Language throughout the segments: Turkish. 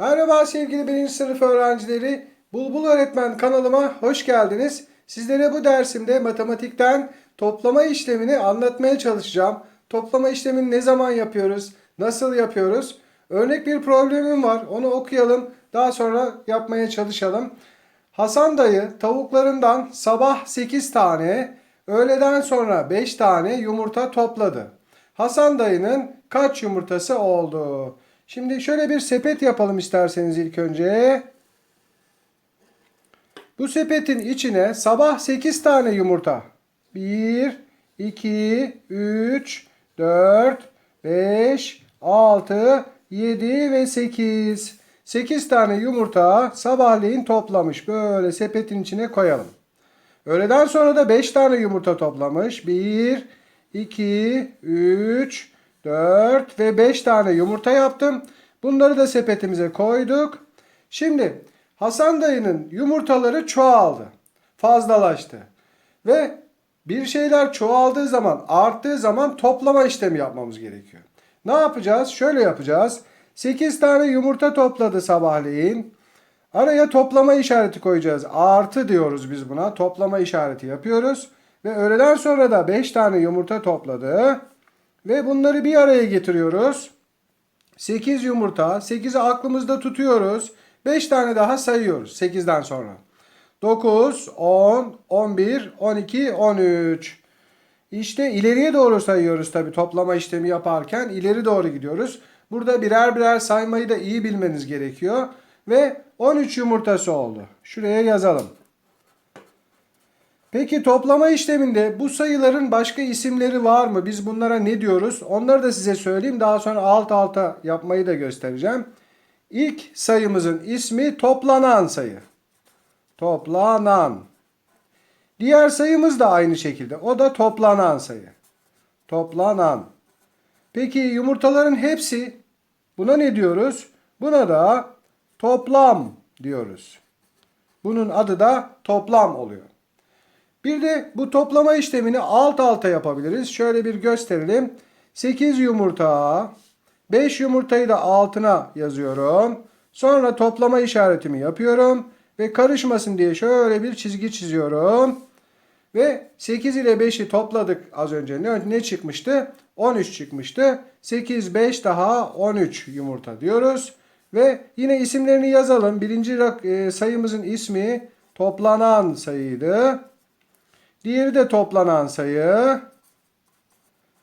Merhaba sevgili 1. sınıf öğrencileri. Bulbul Öğretmen kanalıma hoş geldiniz. Sizlere bu dersimde matematikten toplama işlemini anlatmaya çalışacağım. Toplama işlemini ne zaman yapıyoruz? Nasıl yapıyoruz? Örnek bir problemim var. Onu okuyalım. Daha sonra yapmaya çalışalım. Hasan dayı tavuklarından sabah 8 tane, öğleden sonra 5 tane yumurta topladı. Hasan dayının kaç yumurtası oldu? Şimdi şöyle bir sepet yapalım isterseniz ilk önce. Bu sepetin içine sabah 8 tane yumurta. 1, 2, 3, 4, 5, 6, 7 ve 8. 8 tane yumurta sabahleyin toplamış. Böyle sepetin içine koyalım. Öğleden sonra da 5 tane yumurta toplamış. 1, 2, 3, 4 ve 5 tane yumurta yaptım. Bunları da sepetimize koyduk. Şimdi Hasan dayının yumurtaları çoğaldı. Fazlalaştı. Ve bir şeyler çoğaldığı zaman, arttığı zaman toplama işlemi yapmamız gerekiyor. Ne yapacağız? Şöyle yapacağız. 8 tane yumurta topladı sabahleyin. Araya toplama işareti koyacağız. Artı diyoruz biz buna. Toplama işareti yapıyoruz. Ve öğleden sonra da 5 tane yumurta topladı. Ve bunları bir araya getiriyoruz. 8 yumurta. 8'i aklımızda tutuyoruz. 5 tane daha sayıyoruz 8'den sonra. 9, 10, 11, 12, 13. İşte ileriye doğru sayıyoruz tabi toplama işlemi yaparken ileri doğru gidiyoruz. Burada birer birer saymayı da iyi bilmeniz gerekiyor. Ve 13 yumurtası oldu. Şuraya yazalım. Peki toplama işleminde bu sayıların başka isimleri var mı? Biz bunlara ne diyoruz? Onları da size söyleyeyim. Daha sonra alt alta yapmayı da göstereceğim. İlk sayımızın ismi toplanan sayı. Toplanan. Diğer sayımız da aynı şekilde. O da toplanan sayı. Toplanan. Peki yumurtaların hepsi buna ne diyoruz? Buna da toplam diyoruz. Bunun adı da toplam oluyor. Bir de bu toplama işlemini alt alta yapabiliriz. Şöyle bir gösterelim. 8 yumurta, 5 yumurtayı da altına yazıyorum. Sonra toplama işaretimi yapıyorum. Ve karışmasın diye şöyle bir çizgi çiziyorum. Ve 8 ile 5'i topladık az önce. Ne, ne çıkmıştı? 13 çıkmıştı. 8, 5 daha 13 yumurta diyoruz. Ve yine isimlerini yazalım. Birinci e, sayımızın ismi toplanan sayıydı. Diğeri de toplanan sayı.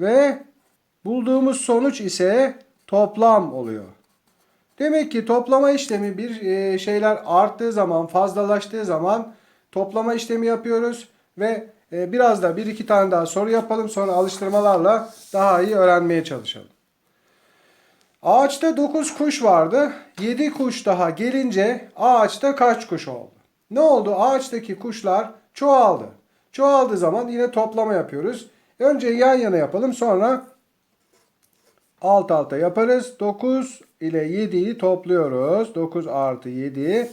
Ve bulduğumuz sonuç ise toplam oluyor. Demek ki toplama işlemi bir e, şeyler arttığı zaman, fazlalaştığı zaman toplama işlemi yapıyoruz ve e, biraz da bir iki tane daha soru yapalım. Sonra alıştırmalarla daha iyi öğrenmeye çalışalım. Ağaçta 9 kuş vardı. 7 kuş daha gelince ağaçta kaç kuş oldu? Ne oldu? Ağaçtaki kuşlar çoğaldı. Çoğaldığı zaman yine toplama yapıyoruz. Önce yan yana yapalım. Sonra alt alta yaparız. 9 ile 7'yi topluyoruz. 9 artı 7.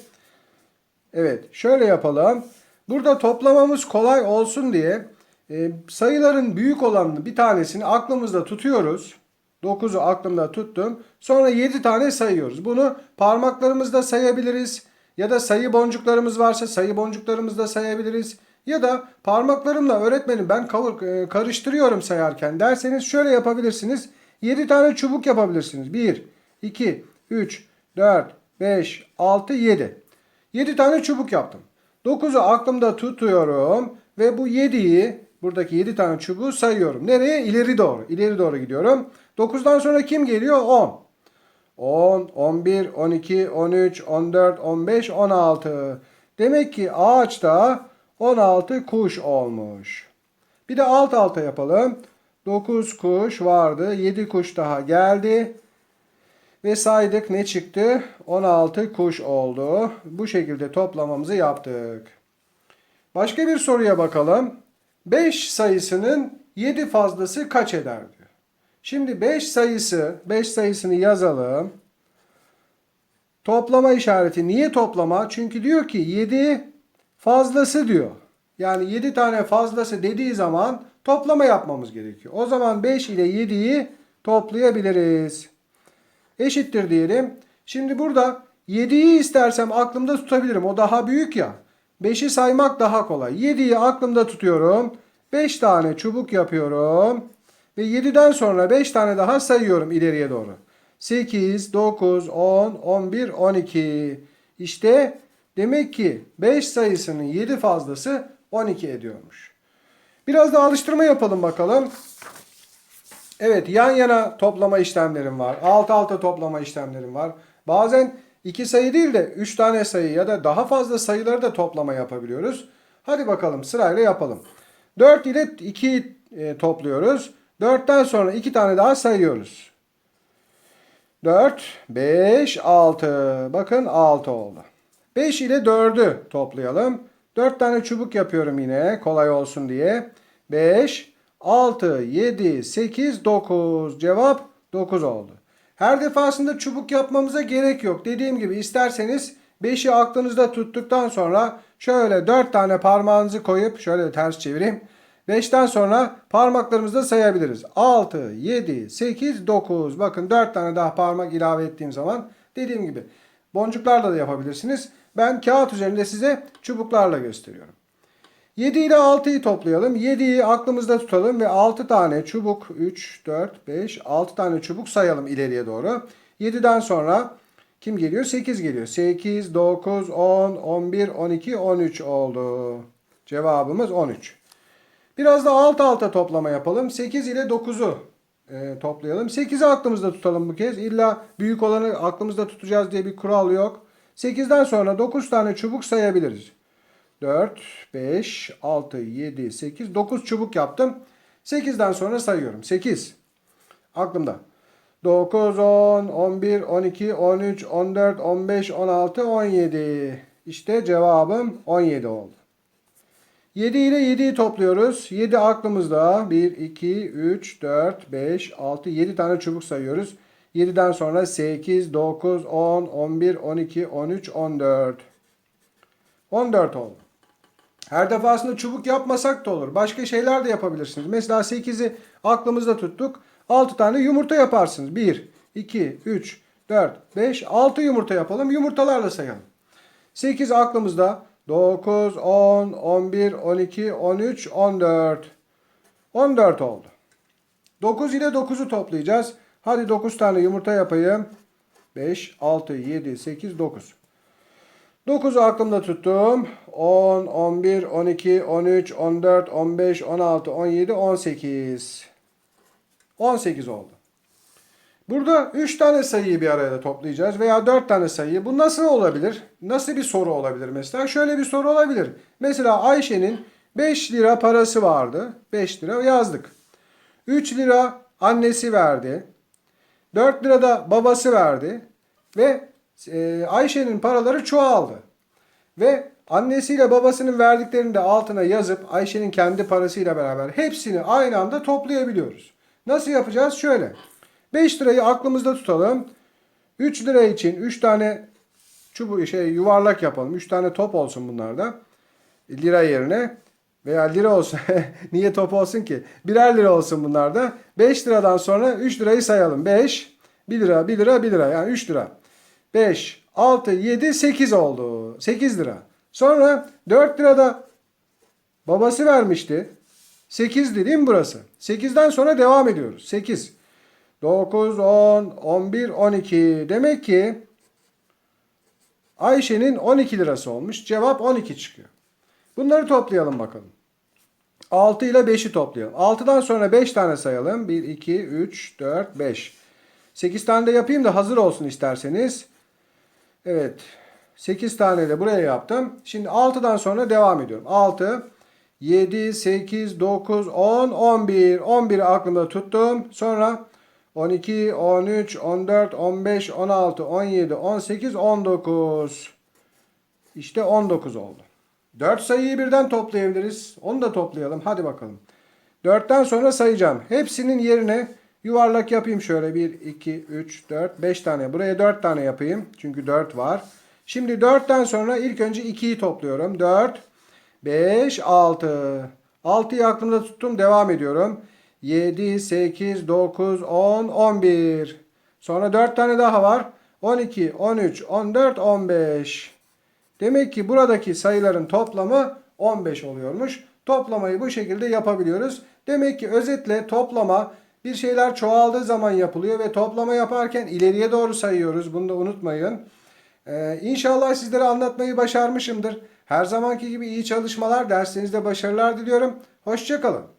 Evet şöyle yapalım. Burada toplamamız kolay olsun diye e, sayıların büyük olanını bir tanesini aklımızda tutuyoruz. 9'u aklımda tuttum. Sonra 7 tane sayıyoruz. Bunu parmaklarımızda sayabiliriz. Ya da sayı boncuklarımız varsa sayı boncuklarımızda sayabiliriz. Ya da parmaklarımla öğretmenim ben e, karıştırıyorum sayarken derseniz şöyle yapabilirsiniz. 7 tane çubuk yapabilirsiniz. 1, 2, 3, 4, 5, 6, 7. 7 tane çubuk yaptım. 9'u aklımda tutuyorum ve bu 7'yi buradaki 7 tane çubuğu sayıyorum. Nereye? İleri doğru. İleri doğru gidiyorum. 9'dan sonra kim geliyor? 10. 10, 11, 12, 13, 14, 15, 16. Demek ki ağaçta 16 kuş olmuş. Bir de alt alta yapalım. 9 kuş vardı. 7 kuş daha geldi. Ve saydık ne çıktı? 16 kuş oldu. Bu şekilde toplamamızı yaptık. Başka bir soruya bakalım. 5 sayısının 7 fazlası kaç eder. Şimdi 5 sayısı, 5 sayısını yazalım. Toplama işareti. Niye toplama? Çünkü diyor ki 7 fazlası diyor. Yani 7 tane fazlası dediği zaman toplama yapmamız gerekiyor. O zaman 5 ile 7'yi toplayabiliriz. Eşittir diyelim. Şimdi burada 7'yi istersem aklımda tutabilirim. O daha büyük ya. 5'i saymak daha kolay. 7'yi aklımda tutuyorum. 5 tane çubuk yapıyorum. Ve 7'den sonra 5 tane daha sayıyorum ileriye doğru. 8, 9, 10, 11, 12. İşte demek ki 5 sayısının 7 fazlası 12 ediyormuş. Biraz da alıştırma yapalım bakalım. Evet yan yana toplama işlemlerim var. Alt alta toplama işlemlerim var. Bazen iki sayı değil de üç tane sayı ya da daha fazla sayıları da toplama yapabiliyoruz. Hadi bakalım sırayla yapalım. 4 ile 2'yi e, topluyoruz. 4'ten sonra 2 tane daha sayıyoruz. 4, 5, 6. Bakın 6 oldu. 5 ile 4'ü toplayalım. 4 tane çubuk yapıyorum yine kolay olsun diye. 5, 6, 7, 8, 9. Cevap 9 oldu. Her defasında çubuk yapmamıza gerek yok. Dediğim gibi isterseniz 5'i aklınızda tuttuktan sonra şöyle 4 tane parmağınızı koyup şöyle ters çevireyim. 5'ten sonra parmaklarımızda sayabiliriz. 6, 7, 8, 9. Bakın 4 tane daha parmak ilave ettiğim zaman dediğim gibi boncuklarla da yapabilirsiniz. Ben kağıt üzerinde size çubuklarla gösteriyorum. 7 ile 6'yı toplayalım. 7'yi aklımızda tutalım ve 6 tane çubuk 3, 4, 5, 6 tane çubuk sayalım ileriye doğru. 7'den sonra kim geliyor? 8 geliyor. 8, 9, 10, 11, 12, 13 oldu. Cevabımız 13. Biraz da alt alta toplama yapalım. 8 ile 9'u e, toplayalım. 8'i aklımızda tutalım bu kez. İlla büyük olanı aklımızda tutacağız diye bir kural yok. 8'den sonra 9 tane çubuk sayabiliriz. 4, 5, 6, 7, 8, 9 çubuk yaptım. 8'den sonra sayıyorum. 8. Aklımda. 9, 10, 11, 12, 13, 14, 15, 16, 17. İşte cevabım 17 oldu. 7 ile 7'yi topluyoruz. 7 aklımızda. 1, 2, 3, 4, 5, 6, 7 tane çubuk sayıyoruz. 7'den sonra 8, 9, 10, 11, 12, 13, 14. 14 oldu. Her defasında çubuk yapmasak da olur. Başka şeyler de yapabilirsiniz. Mesela 8'i aklımızda tuttuk. 6 tane yumurta yaparsınız. 1, 2, 3, 4, 5, 6 yumurta yapalım. Yumurtalarla sayalım. 8 aklımızda. 9, 10, 11, 12, 13, 14. 14 oldu. 9 ile 9'u toplayacağız. Hadi 9 tane yumurta yapayım. 5, 6, 7, 8, 9. 9'u aklımda tuttum. 10, 11, 12, 13, 14, 15, 16, 17, 18. 18 oldu. Burada 3 tane sayıyı bir araya da toplayacağız veya 4 tane sayıyı. Bu nasıl olabilir? Nasıl bir soru olabilir mesela? Şöyle bir soru olabilir. Mesela Ayşe'nin 5 lira parası vardı. 5 lira yazdık. 3 lira annesi verdi. 4 lira da babası verdi. Ve e, Ayşe'nin paraları çoğaldı. Ve annesiyle babasının verdiklerini de altına yazıp Ayşe'nin kendi parasıyla beraber hepsini aynı anda toplayabiliyoruz. Nasıl yapacağız? Şöyle. 5 lirayı aklımızda tutalım. 3 lira için 3 tane çubuğu şey yuvarlak yapalım. 3 tane top olsun bunlarda. Lira yerine veya lira olsun. Niye top olsun ki? Birer lira olsun bunlarda. 5 liradan sonra 3 lirayı sayalım. 5, 1 lira, 1 lira, 1 lira. Yani 3 lira. 5, 6, 7, 8 oldu. 8 lira. Sonra 4 lirada babası vermişti. 8 değil burası? 8'den sonra devam ediyoruz. 8, 9, 10, 11, 12. Demek ki Ayşe'nin 12 lirası olmuş. Cevap 12 çıkıyor. Bunları toplayalım bakalım. 6 ile 5'i toplayalım. 6'dan sonra 5 tane sayalım. 1, 2, 3, 4, 5. 8 tane de yapayım da hazır olsun isterseniz. Evet. 8 tane de buraya yaptım. Şimdi 6'dan sonra devam ediyorum. 6, 7, 8, 9, 10, 11. 11'i aklımda tuttum. Sonra 12, 13, 14, 15, 16, 17, 18, 19. İşte 19 oldu. 4 sayıyı birden toplayabiliriz. Onu da toplayalım. Hadi bakalım. 4'ten sonra sayacağım. Hepsinin yerine yuvarlak yapayım şöyle. 1, 2, 3, 4, 5 tane. Buraya 4 tane yapayım. Çünkü 4 var. Şimdi 4'ten sonra ilk önce 2'yi topluyorum. 4, 5, 6. 6'yı aklımda tuttum. Devam ediyorum. 7, 8, 9, 10, 11. Sonra 4 tane daha var. 12, 13, 14, 15. Demek ki buradaki sayıların toplamı 15 oluyormuş. Toplamayı bu şekilde yapabiliyoruz. Demek ki özetle toplama bir şeyler çoğaldığı zaman yapılıyor ve toplama yaparken ileriye doğru sayıyoruz. Bunu da unutmayın. Ee, inşallah sizlere anlatmayı başarmışımdır. Her zamanki gibi iyi çalışmalar, derslerinizde başarılar diliyorum. Hoşçakalın.